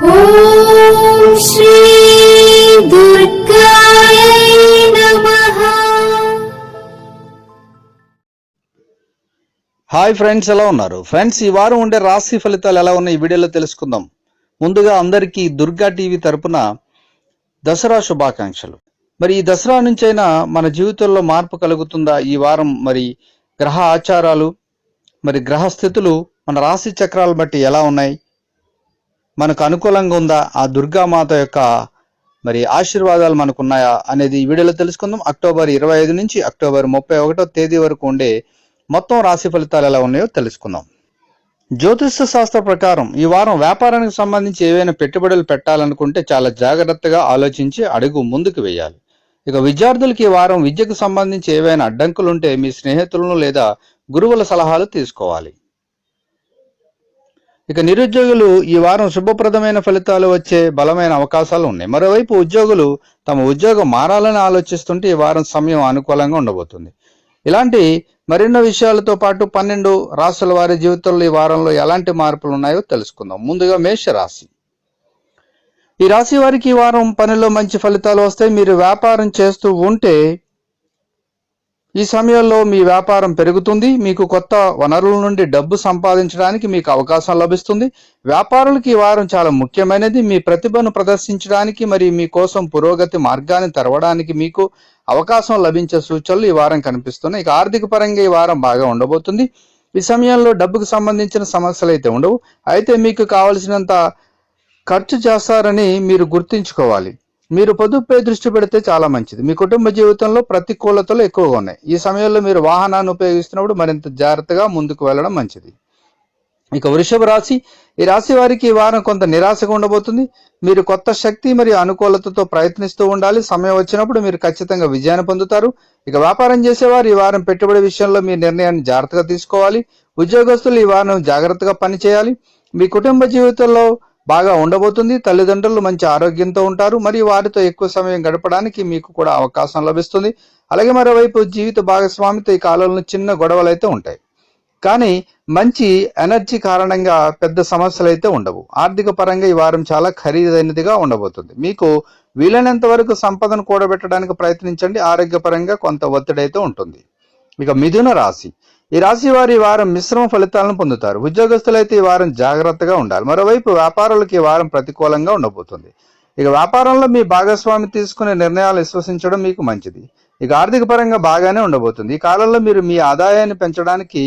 Hi friends ఎలా ఉన్నారు? Friends ఈ వారం ఉండే రాశి ఫలితాలు ఎలా ఉన్నాయి? ఈ వీడియోలో తెలుసుకుందాం. ముందుగా అందరికీ దుర్గా టీవీ తరపున దసరా శుభాకాంక్షలు. మరి ఈ దసరా నుంచైనా మన జీవితంలో మార్పు కలుగుతుందా? ఈ వారం మరి గ్రహ ఆచారాలు మరి గ్రహ స్థితులు మన రాశి చక్రాలు బట్టి ఎలా ఉన్నాయి? మనకు అనుకూలంగా ఉందా? ఆ దుర్గామాత యొక్క మరి ఆశీర్వాదాలు మనకు ఉన్నాయా అనేది ఈ వీడియోలో తెలుసుకుందాం. అక్టోబర్ ఇరవై ఐదు నుంచి అక్టోబర్ ముప్పై ఒకటో తేదీ వరకు ఉండే మొత్తం రాశి ఫలితాలు ఎలా ఉన్నాయో తెలుసుకుందాం. జ్యోతిష శాస్త్ర ప్రకారం ఈ వారం వ్యాపారానికి సంబంధించి ఏవైనా పెట్టుబడులు పెట్టాలనుకుంటే చాలా జాగ్రత్తగా ఆలోచించి అడుగు ముందుకు వేయాలి. ఇక విద్యార్థులకి ఈ వారం విద్యకు సంబంధించి ఏవైనా అడ్డంకులుంటే మీ స్నేహితులను లేదా గురువుల సలహాలు తీసుకోవాలి. ఇక నిరుద్యోగులు ఈ వారం శుభప్రదమైన ఫలితాలు వచ్చే బలమైన అవకాశాలు ఉన్నాయి. మరోవైపు ఉద్యోగులు తమ ఉద్యోగం మారాలని ఆలోచిస్తుంటే ఈ వారం సమయం అనుకూలంగా ఉండబోతుంది. ఇలాంటి మరెన్నో విషయాలతో పాటు పన్నెండు రాసుల వారి జీవితంలో ఈ వారంలో ఎలాంటి మార్పులు ఉన్నాయో తెలుసుకుందాం. ముందుగా మేష రాశి ఈ రాశి వారికి ఈ వారం పనిలో మంచి ఫలితాలు వస్తాయి. మీరు వ్యాపారం చేస్తూ ఉంటే ఈ సమయంలో మీ వ్యాపారం పెరుగుతుంది మీకు కొత్త వనరుల నుండి డబ్బు సంపాదించడానికి మీకు అవకాశం లభిస్తుంది. వ్యాపారులకి ఈ వారం చాలా ముఖ్యమైనది. మీ ప్రతిభను ప్రదర్శించడానికి మరియు మీ కోసం పురోగతి మార్గాన్ని తెరవడానికి మీకు అవకాశం లభించే సూచనలు ఈ వారం కనిపిస్తున్నాయి. ఇక ఆర్థిక పరంగా ఈ వారం బాగా ఉండబోతుంది. ఈ సమయంలో డబ్బుకు సంబంధించిన సమస్యలు అయితే ఉండవు. అయితే మీకు కావలసినంత ఖర్చు చేస్తారని మీరు గుర్తుంచుకోవాలి. మీరు పొదుపుపై దృష్టి పెడితే చాలా మంచిది. మీ కుటుంబ జీవితంలో ప్రతికూలతలు ఎక్కువగా ఉన్నాయి. ఈ సమయంలో మీరు వాహనాన్ని ఉపయోగిస్తున్నప్పుడు మరింత జాగ్రత్తగా ముందుకు వెళ్ళడం మంచిది. ఇక వృషభ రాశి ఈ రాశి వారికి ఈ వారం కొంత నిరాశగా ఉండబోతుంది. మీరు కొత్త శక్తి మరియు అనుకూలతతో ప్రయత్నిస్తూ ఉండాలి. సమయం వచ్చినప్పుడు మీరు ఖచ్చితంగా విజయాన్ని పొందుతారు. ఇక వ్యాపారం చేసేవారు ఈ వారం పెట్టుబడి విషయంలో మీ నిర్ణయాన్ని జాగ్రత్తగా తీసుకోవాలి. ఉద్యోగస్తులు ఈ వారం జాగ్రత్తగా పనిచేయాలి. మీ కుటుంబ జీవితంలో బాగా ఉండబోతుంది. తల్లిదండ్రులు మంచి ఆరోగ్యంతో ఉంటారు. మరియు వారితో ఎక్కువ సమయం గడపడానికి మీకు కూడా అవకాశం లభిస్తుంది. అలాగే మరోవైపు జీవిత భాగస్వామితో ఈ కాలంలో చిన్న గొడవలు అయితే ఉంటాయి. కానీ మంచి ఎనర్జీ కారణంగా పెద్ద సమస్యలు అయితే ఉండవు. ఆర్థిక పరంగా ఈ వారం చాలా ఖరీదైనదిగా ఉండబోతుంది. మీకు వీలైనంత వరకు సంపదను కూడబెట్టడానికి ప్రయత్నించండి. ఆరోగ్యపరంగా కొంత ఒత్తిడి అయితే ఉంటుంది. ఇక మిథున రాశి. ఈ రాశి వారి ఈ వారం మిశ్రమ ఫలితాలను పొందుతారు. ఉద్యోగస్తులైతే ఈ వారం జాగ్రత్తగా ఉండాలి. మరోవైపు వ్యాపారులకు ఈ వారం ప్రతికూలంగా ఉండబోతుంది. ఇక వ్యాపారంలో మీ భాగస్వామి తీసుకునే నిర్ణయాలు విశ్వసించడం మీకు మంచిది. ఇక ఆర్థిక పరంగా బాగానే ఉండబోతుంది. ఈ కాలంలో మీరు మీ ఆదాయాన్ని పెంచడానికి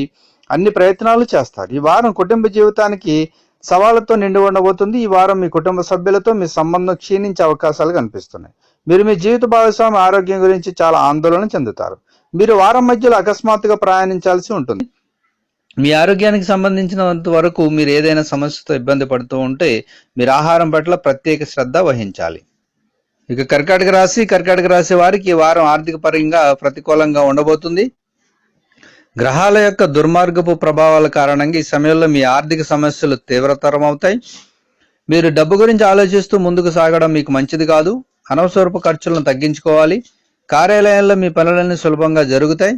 అన్ని ప్రయత్నాలు చేస్తారు. ఈ వారం కుటుంబ జీవితానికి సవాళ్ళతో నిండి ఉండబోతుంది. ఈ వారం మీ కుటుంబ సభ్యులతో మీ సంబంధం క్షీణించే అవకాశాలు కనిపిస్తున్నాయి. మీరు మీ జీవిత భాగస్వామి ఆరోగ్యం గురించి చాలా ఆందోళన చెందుతారు. మీరు వారం మధ్యలో అకస్మాత్తుగా ప్రయాణించాల్సి ఉంటుంది. మీ ఆరోగ్యానికి సంబంధించినంత వరకు మీరు ఏదైనా సమస్యతో ఇబ్బంది పడుతూ ఉంటే మీరు ఆహారం పట్ల ప్రత్యేక శ్రద్ధ వహించాలి. ఇక కర్కాటక రాశి కర్కాటక రాశి వారికి ఈ వారం ఆర్థిక పరంగా ప్రతికూలంగా ఉండబోతుంది. గ్రహాల యొక్క దుర్మార్గపు ప్రభావాల కారణంగా ఈ సమయంలో మీ ఆర్థిక సమస్యలు తీవ్రతరం అవుతాయి మీరు డబ్బు గురించి ఆలోచిస్తూ ముందుకు సాగడం మీకు మంచిది కాదు. అనవసరపు ఖర్చులను తగ్గించుకోవాలి. కార్యాలయంలో మీ పనులన్నీ సులభంగా జరుగుతాయి.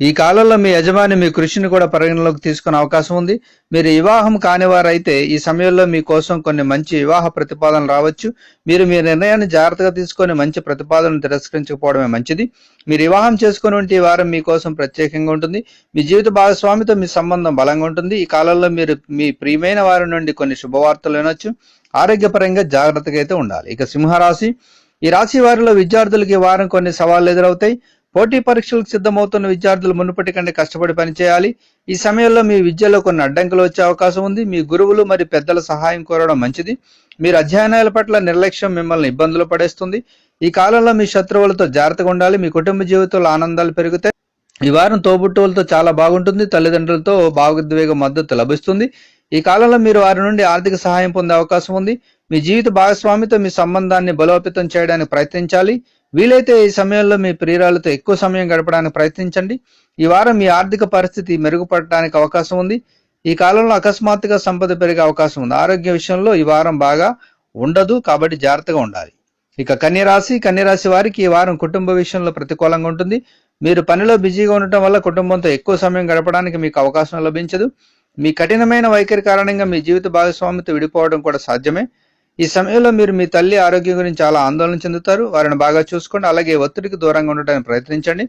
ఈ కాలంలో మీ యజమాని మీ కృషిని కూడా పరిగణలోకి తీసుకునే అవకాశం ఉంది. మీరు వివాహం కానివారైతే ఈ సమయంలో మీ కోసం కొన్ని మంచి వివాహ ప్రతిపాదనలు రావచ్చు. మీరు మీ నిర్ణయాన్ని జాగ్రత్తగా తీసుకొని మంచి ప్రతిపాదనను తిరస్కరించకపోవడమే మంచిది. మీరు వివాహం చేసుకుని ఉంటే ఈ వారం మీకోసం ప్రత్యేకంగా ఉంటుంది. మీ జీవిత భాగస్వామితో మీ సంబంధం బలంగా ఉంటుంది. ఈ కాలంలో మీరు మీ ప్రియమైన వారి నుండి కొన్ని శుభవార్తలు వినొచ్చు. ఆరోగ్యపరంగా జాగ్రత్తగా అయితే ఉండాలి. ఇక సింహరాశి ఈ రాశి వారిలో విద్యార్థులకి ఈ వారం కొన్ని సవాళ్ళు ఎదురవుతాయి. పోటీ పరీక్షలకు సిద్ధమవుతున్న విద్యార్థులు మునుపటి కంటే కష్టపడి పనిచేయాలి. ఈ సమయంలో మీ విద్యలో కొన్ని అడ్డంకులు వచ్చే అవకాశం ఉంది. మీ గురువులు మరి పెద్దల సహాయం కోరడం మంచిది. మీరు అధ్యయనాల పట్ల నిర్లక్ష్యం మిమ్మల్ని ఇబ్బందులు పడేస్తుంది. ఈ కాలంలో మీ శత్రువులతో జాగ్రత్తగా ఉండాలి. మీ కుటుంబ జీవితంలో ఆనందాలు పెరుగుతాయి. ఈ వారం తోబుట్టువులతో చాలా బాగుంటుంది. తల్లిదండ్రులతో భావోద్వేగ మద్దతు లభిస్తుంది. ఈ కాలంలో మీరు వారి నుండి ఆర్థిక సహాయం పొందే అవకాశం ఉంది. మీ జీవిత భాగస్వామితో మీ సంబంధాన్ని బలోపేతం చేయడానికి ప్రయత్నించాలి. వీలైతే ఈ సమయంలో మీ ప్రియురాలతో ఎక్కువ సమయం గడపడానికి ప్రయత్నించండి. ఈ వారం మీ ఆర్థిక పరిస్థితి మెరుగుపడటానికి అవకాశం ఉంది. ఈ కాలంలో అకస్మాత్తుగా సంపద పెరిగే అవకాశం ఉంది. ఆరోగ్య విషయంలో ఈ వారం బాగా ఉండదు కాబట్టి జాగ్రత్తగా ఉండాలి. ఇక కన్యరాశి కన్యరాశి వారికి ఈ వారం కుటుంబ విషయంలో ప్రతికూలంగా ఉంటుంది. మీరు పనిలో బిజీగా ఉండటం వల్ల కుటుంబంతో ఎక్కువ సమయం గడపడానికి మీకు అవకాశం లభించదు. మీ కఠినమైన వైఖరి కారణంగా మీ జీవిత భాగస్వామితో విడిపోవడం కూడా సాధ్యమే. ఈ సమయంలో మీరు మీ తల్లి ఆరోగ్యం గురించి చాలా ఆందోళన చెందుతారు. వారిని బాగా చూసుకోండి. అలాగే ఒత్తిడికి దూరంగా ఉండటానికి ప్రయత్నించండి.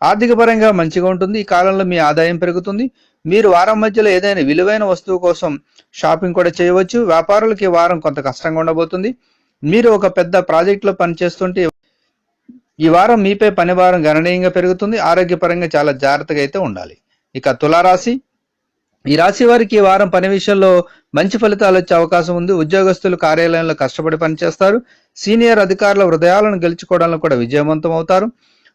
ఆర్థిక పరంగా మంచిగా ఉంటుంది. ఈ కాలంలో మీ ఆదాయం పెరుగుతుంది. మీరు వారం మధ్యలో ఏదైనా విలువైన వస్తువు కోసం షాపింగ్ కూడా చేయవచ్చు. వ్యాపారులకి ఈ వారం కొంత కష్టంగా ఉండబోతుంది. మీరు ఒక పెద్ద ప్రాజెక్టులో పనిచేస్తుంటే ఈ వారం మీపై పని భారం గణనీయంగా పెరుగుతుంది. ఆరోగ్యపరంగా చాలా జాగ్రత్తగా అయితే ఉండాలి. ఇక తులారాశి ఈ రాశి వారికి వారం పని విషయంలో మంచి ఫలితాలు వచ్చే అవకాశం ఉంది. ఉద్యోగస్తులు కార్యాలయంలో కష్టపడి పనిచేస్తారు. సీనియర్ అధికారుల హృదయాలను గెలుచుకోవడంలో కూడా విజయవంతం అవుతారు.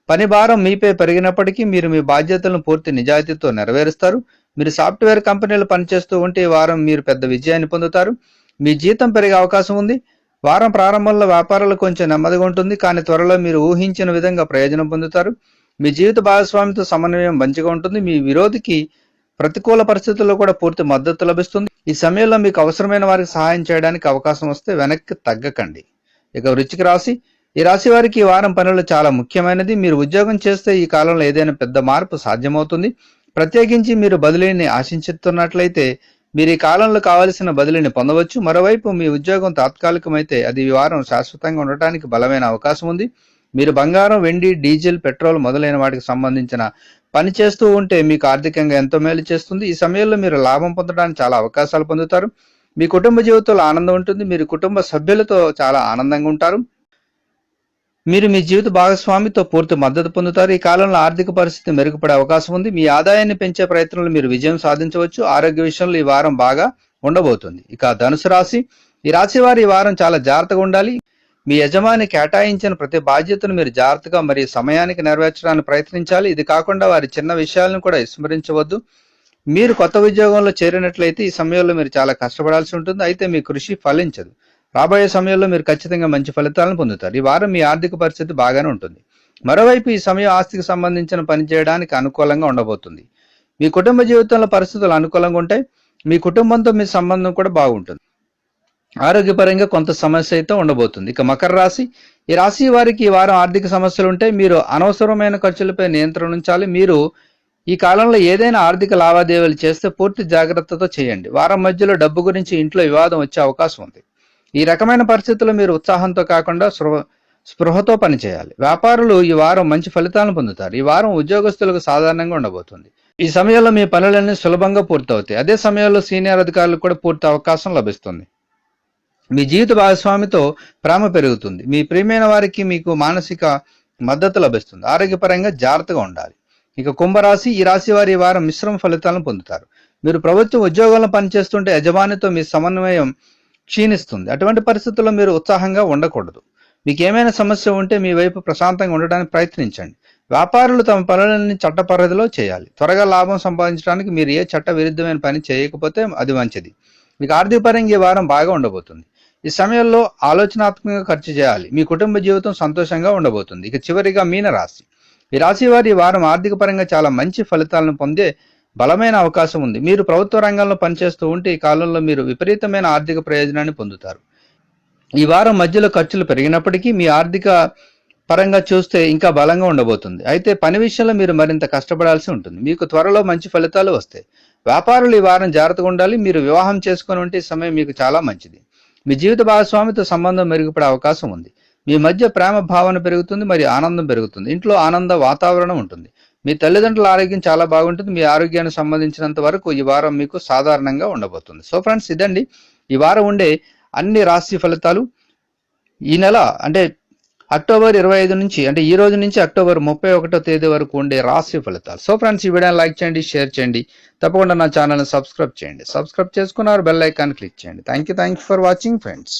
పని భారం మీపై పెరిగినప్పటికీ మీరు మీ బాధ్యతలను పూర్తి నిజాయితీతో నెరవేరుస్తారు. మీరు సాఫ్ట్వేర్ కంపెనీలు పనిచేస్తూ ఉంటే ఈ వారం మీరు పెద్ద విజయాన్ని పొందుతారు. మీ జీతం పెరిగే అవకాశం ఉంది. వారం ప్రారంభంలో వ్యాపారాలు కొంచెం నెమ్మదిగా ఉంటుంది. కానీ త్వరలో మీరు ఊహించిన విధంగా ప్రయోజనం పొందుతారు. మీ జీవిత భాగస్వామితో సమన్వయం మంచిగా ఉంటుంది. మీ విరోధికి ప్రతికూల పరిస్థితుల్లో కూడా పూర్తి మద్దతు లభిస్తుంది. ఈ సమయంలో మీకు అవసరమైన వారికి సహాయం చేయడానికి అవకాశం వస్తే వెనక్కి తగ్గకండి. ఇక వృచ్చిక రాశి. ఈ రాశి వారికి ఈ వారం పనులు చాలా ముఖ్యమైనది. మీరు ఉద్యోగం చేస్తే ఈ కాలంలో ఏదైనా పెద్ద మార్పు సాధ్యమవుతుంది. ప్రత్యేకించి మీరు బదిలీని ఆశించుతున్నట్లయితే మీరు ఈ కాలంలో కావలసిన బదిలీని పొందవచ్చు. మరోవైపు మీ ఉద్యోగం తాత్కాలికమైతే అది ఈ వారం శాశ్వతంగా ఉండటానికి బలమైన అవకాశం ఉంది. మీరు బంగారం వెండి డీజిల్ పెట్రోల్ మొదలైన వాటికి సంబంధించిన పని చేస్తూ ఉంటే మీకు ఆర్థికంగా ఎంతో మేలు చేస్తుంది. ఈ సమయంలో మీరు లాభం పొందడానికి చాలా అవకాశాలు పొందుతారు. మీ కుటుంబ జీవితంలో ఆనందం ఉంటుంది. మీరు కుటుంబ సభ్యులతో చాలా ఆనందంగా ఉంటారు. మీరు మీ జీవిత భాగస్వామితో పూర్తి మద్దతు పొందుతారు. ఈ కాలంలో ఆర్థిక పరిస్థితి మెరుగుపడే అవకాశం ఉంది. మీ ఆదాయాన్ని పెంచే ప్రయత్నంలో మీరు విజయం సాధించవచ్చు. ఆరోగ్య విషయంలో ఈ వారం బాగా ఉండబోతుంది. ఇక ధనుసు రాశి. ఈ రాశి వారు ఈ వారం చాలా జాగ్రత్తగా ఉండాలి. మీ యజమాని కేటాయించిన ప్రతి బాధ్యతను మీరు జాగ్రత్తగా మరియు సమయానికి నెరవేర్చడానికి ప్రయత్నించాలి. ఇది కాకుండా వారి చిన్న విషయాలను కూడా విస్మరించవద్దు. మీరు కొత్త ఉద్యోగంలో చేరినట్లయితే ఈ సమయంలో మీరు చాలా కష్టపడాల్సి ఉంటుంది. అయితే మీ కృషి ఫలించదు. రాబోయే సమయంలో మీరు ఖచ్చితంగా మంచి ఫలితాలను పొందుతారు. ఈ వారం మీ ఆర్థిక పరిస్థితి బాగానే ఉంటుంది. మరోవైపు ఈ సమయం ఆస్తికి సంబంధించిన పని చేయడానికి అనుకూలంగా ఉండబోతుంది. మీ కుటుంబ జీవితంలో పరిస్థితులు అనుకూలంగా ఉంటాయి. మీ కుటుంబంతో మీ సంబంధం కూడా బాగుంటుంది. ఆరోగ్యపరంగా కొంత సమస్య అయితే ఉండబోతుంది. ఇక మకర రాశి ఈ రాశి వారికి ఈ వారం ఆర్థిక సమస్యలు ఉంటే మీరు అనవసరమైన ఖర్చులపై నియంత్రణ ఉంచాలి. మీరు ఈ కాలంలో ఏదైనా ఆర్థిక లావాదేవీలు చేస్తే పూర్తి జాగ్రత్తతో చేయండి. వారం మధ్యలో డబ్బు గురించి ఇంట్లో వివాదం వచ్చే అవకాశం ఉంది. ఈ రకమైన పరిస్థితుల్లో మీరు ఉత్సాహంతో కాకుండా స్పృహ స్పృహతో పనిచేయాలి వ్యాపారులు ఈ వారం మంచి ఫలితాలను పొందుతారు. ఈ వారం ఉద్యోగస్తులకు సాధారణంగా ఉండబోతుంది. ఈ సమయంలో మీ పనులన్నీ సులభంగా పూర్తవుతాయి. అదే సమయంలో సీనియర్ అధికారులకు కూడా పూర్తి అవకాశం లభిస్తుంది. మీ జీవిత భాగస్వామితో ప్రేమ పెరుగుతుంది. మీ ప్రియమైన వారికి మీకు మానసిక మద్దతు లభిస్తుంది. ఆరోగ్యపరంగా జాగ్రత్తగా ఉండాలి. ఇక కుంభరాశి ఈ రాశి వారి వారం మిశ్రమ ఫలితాలను పొందుతారు. మీరు ప్రభుత్వ ఉద్యోగంలో పనిచేస్తుంటే యజమానితో మీ సమన్వయం క్షీణిస్తుంది. అటువంటి పరిస్థితుల్లో మీరు ఉత్సాహంగా ఉండకూడదు. మీకు ఏమైనా సమస్య ఉంటే మీ వైపు ప్రశాంతంగా ఉండడానికి ప్రయత్నించండి. వ్యాపారులు తమ పనులని చట్ట పరిధిలో చేయాలి. త్వరగా లాభం సంపాదించడానికి మీరు ఏ చట్ట విరుద్ధమైన పని చేయకపోతే అది మంచిది. మీకు ఆర్థిక పరంగా ఈ వారం బాగా ఉండబోతుంది. ఈ సమయంలో ఆలోచనాత్మకంగా ఖర్చు చేయాలి. మీ కుటుంబ జీవితం సంతోషంగా ఉండబోతుంది. ఇక చివరిగా మీన రాశి ఈ రాశి వారి ఈ వారం ఆర్థిక పరంగా చాలా మంచి ఫలితాలను పొందే బలమైన అవకాశం ఉంది. మీరు ప్రభుత్వ రంగంలో పనిచేస్తూ ఉంటే ఈ కాలంలో మీరు విపరీతమైన ఆర్థిక ప్రయోజనాన్ని పొందుతారు. ఈ వారం మధ్యలో ఖర్చులు పెరిగినప్పటికీ మీ ఆర్థిక పరంగా చూస్తే ఇంకా బలంగా ఉండబోతుంది. అయితే పని విషయంలో మీరు మరింత కష్టపడాల్సి ఉంటుంది. మీకు త్వరలో మంచి ఫలితాలు వస్తాయి. వ్యాపారులు ఈ వారం జాగ్రత్తగా ఉండాలి. మీరు వివాహం చేసుకుని ఉంటే ఈ సమయం మీకు చాలా మంచిది. మీ జీవిత భాగస్వామితో సంబంధం మెరుగుపడే అవకాశం ఉంది. మీ మధ్య ప్రేమ భావన పెరుగుతుంది మరియు ఆనందం పెరుగుతుంది. ఇంట్లో ఆనంద వాతావరణం ఉంటుంది. మీ తల్లిదండ్రుల ఆరోగ్యం చాలా బాగుంటుంది. మీ ఆరోగ్యానికి సంబంధించినంత వరకు ఈ వారం మీకు సాధారణంగా ఉండబోతుంది. సో ఫ్రెండ్స్ ఇదండి. ఈ వారం ఉండే అన్ని రాశి ఫలితాలు. ఈ నెల అంటే అక్టోబర్ ఇరవై ఐదు నుంచి అంటే ఈ రోజు నుంచి అక్టోబర్ ముప్పై ఒకటో తేదీ వరకు ఉండే రాశి ఫలితాలు. సో ఫ్రెండ్స్ ఈ వీడియోని లైక్ చేయండి షేర్ చేయండి. తప్పకుండా నా ఛానల్ని సబ్స్క్రైబ్ చేయండి. సబ్స్క్రైబ్ చేసుకున్నారు బెల్ ఐకాన్ క్లిక్ చేయండి. Thank you thank you for watching friends